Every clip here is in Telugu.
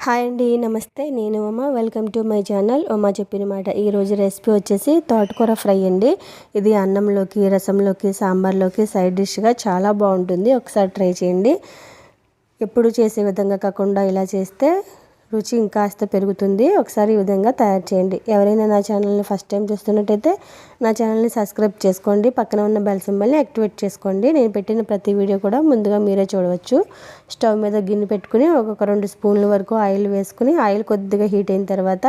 హాయ్ అండి నమస్తే. నేను Uma. Welcome to my channel. Uma చెప్పిన మాట. ఈరోజు రెసిపీ వచ్చేసి తోటకూర ఫ్రై అండి. ఇది అన్నంలోకి రసంలోకి సాంబార్లోకి సైడ్ డిష్గా చాలా బాగుంటుంది. ఒకసారి ట్రై చేయండి. ఎప్పుడు చేసే విధంగా కాకుండా ఇలా చేస్తే రుచి ఇంకాస్త పెరుగుతుంది. ఒకసారి ఈ విధంగా తయారు చేయండి. ఎవరైనా నా ఛానల్ని ఫస్ట్ టైం చూస్తున్నట్టయితే నా ఛానల్ని సబ్స్క్రైబ్ చేసుకోండి. పక్కన ఉన్న బెల్ సింబల్ని యాక్టివేట్ చేసుకోండి. నేను పెట్టిన ప్రతి వీడియో కూడా ముందుగా మీరే చూడవచ్చు. స్టవ్ మీద గిన్నె పెట్టుకుని ఒక్కొక్క రెండు స్పూన్ల వరకు ఆయిల్ వేసుకుని ఆయిల్ కొద్దిగా హీట్ అయిన తర్వాత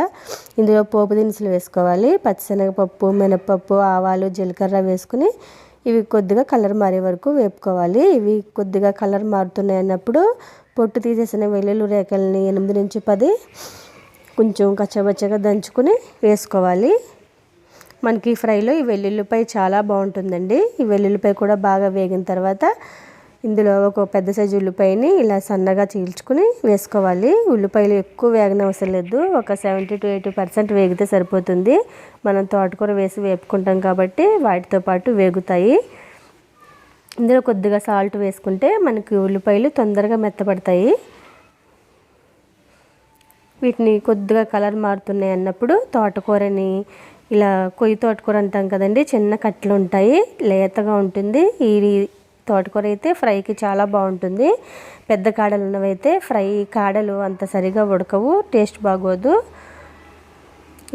ఇందులో పోపు దినుసులు వేసుకోవాలి. పచ్చిశనగపప్పు మినపప్పు ఆవాలు జీలకర్ర వేసుకుని ఇవి కొద్దిగా కలర్ మారే వరకు వేపుకోవాలి. ఇవి కొద్దిగా కలర్ మారుతున్నాయి అన్నప్పుడు పొట్టు తీసేసిన వెల్లుల్లి రేఖల్ని ఎనిమిది నుంచి పది కొంచెం కచ్చబచ్చగా దంచుకుని వేసుకోవాలి. మనకి ఫ్రైలో ఈ వెల్లుల్లిపాయ చాలా బాగుంటుందండి. ఈ వెల్లుల్లిపాయ కూడా బాగా వేగిన తర్వాత ఇందులో ఒక పెద్ద సైజు ఉల్లిపాయని ఇలా సన్నగా చీల్చుకుని వేసుకోవాలి. ఉల్లిపాయలు ఎక్కువ వేగన అవసరం లేదు. ఒక సెవెంటీ టు ఎయిటీ పర్సెంట్ వేగితే సరిపోతుంది. మనం తోటకూర వేసి వేపుకుంటాం కాబట్టి వాటితో పాటు వేగుతాయి. ఇందులో కొద్దిగా సాల్ట్ వేసుకుంటే మనకి ఉల్లిపాయలు తొందరగా మెత్తపడతాయి. వీటిని కొద్దిగా కలర్ మారుతున్నాయి అన్నప్పుడు తోటకూరని ఇలా కొయ్యి తోటకూర అంటాం కదండి చిన్న కట్టలు ఉంటాయి లేతగా ఉంటుంది. ఈ తోటకూర అయితే ఫ్రైకి చాలా బాగుంటుంది. పెద్ద కాడలు ఉన్నవైతే ఫ్రై కాడలు అంత సరిగా ఉడకవు టేస్ట్ బాగోదు.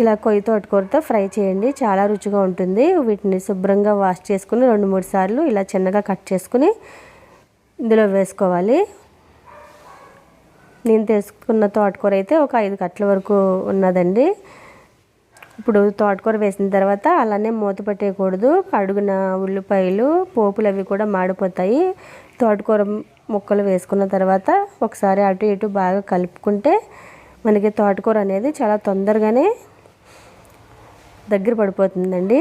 ఇలా కొయ్యి తోటకూరతో ఫ్రై చేయండి. చాలా రుచిగా ఉంటుంది. వీటిని శుభ్రంగా వాష్ చేసుకుని రెండు మూడు సార్లు ఇలా చిన్నగా కట్ చేసుకుని ఇందులో వేసుకోవాలి. నేను తీసుకున్న తోటకూర అయితే ఒక ఐదు కట్ల వరకు ఉన్నదండి. ఇప్పుడు తోటకూర వేసిన తర్వాత అలానే మూత పెట్టేయకూడదు. అడుగున ఉల్లిపాయలు పోపులు అవి కూడా మాడిపోతాయి. తోటకూర ముక్కలు వేసుకున్న తర్వాత ఒకసారి అటు ఇటు బాగా కలుపుకుంటే మనకి తోటకూర అనేది చాలా తొందరగానే దగ్గర పడిపోతుందండి.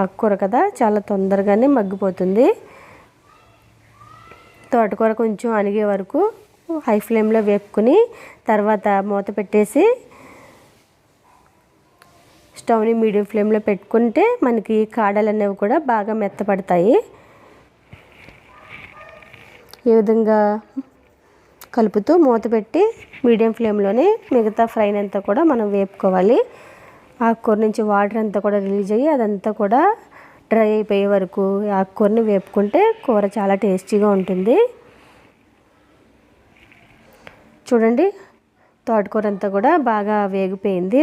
ఆకుకూర కదా చాలా తొందరగానే మగ్గిపోతుంది. తోటకూర కొంచెం అణిగే వరకు హై ఫ్లేమ్లో వేపుకుని తర్వాత మూత పెట్టేసి స్టవ్ని మీడియం ఫ్లేమ్లో పెట్టుకుంటే మనకి కాడలు అనేవి కూడా బాగా మెత్తపడతాయి. ఈ విధంగా కలుపుతూ మూత పెట్టి మీడియం ఫ్లేమ్లోనే మిగతా ఫ్రైన్ అంతా కూడా మనం వేపుకోవాలి. ఆకుకూర నుంచి వాటర్ అంతా కూడా రిలీజ్ అయ్యి అదంతా కూడా డ్రై అయిపోయే వరకు ఆకుకూరని వేపుకుంటే కూర చాలా టేస్టీగా ఉంటుంది. చూడండి తోటకూర అంతా కూడా బాగా వేగిపోయింది.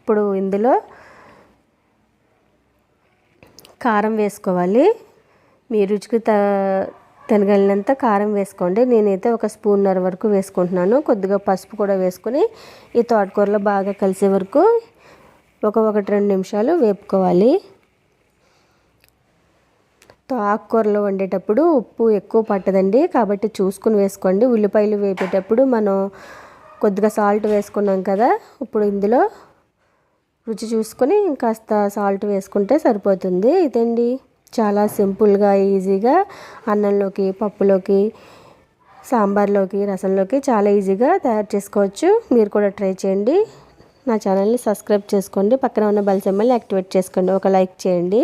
ఇప్పుడు ఇందులో కారం వేసుకోవాలి. మీ రుచికి త తినగలిగినంత కారం వేసుకోండి. నేనైతే ఒక స్పూన్నర వరకు వేసుకుంటున్నాను. కొద్దిగా పసుపు కూడా వేసుకొని ఈ తోటకూరలో బాగా కలిసే వరకు ఒక ఒకటి రెండు నిమిషాలు వేపుకోవాలి. ఆకుకూరలు వండేటప్పుడు ఉప్పు ఎక్కువ పట్టదండి. కాబట్టి చూసుకుని వేసుకోండి. ఉల్లిపాయలు వేపేటప్పుడు మనం కొద్దిగా సాల్ట్ వేసుకున్నాం కదా ఇప్పుడు ఇందులో రుచి చూసుకొని కాస్త సాల్ట్ వేసుకుంటే సరిపోతుంది. ఇదండి. చాలా సింపుల్గా ఈజీగా అన్నంలోకి పప్పులోకి సాంబార్లోకి రసంలోకి చాలా ఈజీగా తయారు చేసుకోవచ్చు. మీరు కూడా ట్రై చేయండి. నా ఛానల్ని సబ్స్క్రైబ్ చేసుకోండి. పక్కన ఉన్న బెల్ సింబల్ని యాక్టివేట్ చేసుకోండి. ఒక లైక్ చేయండి.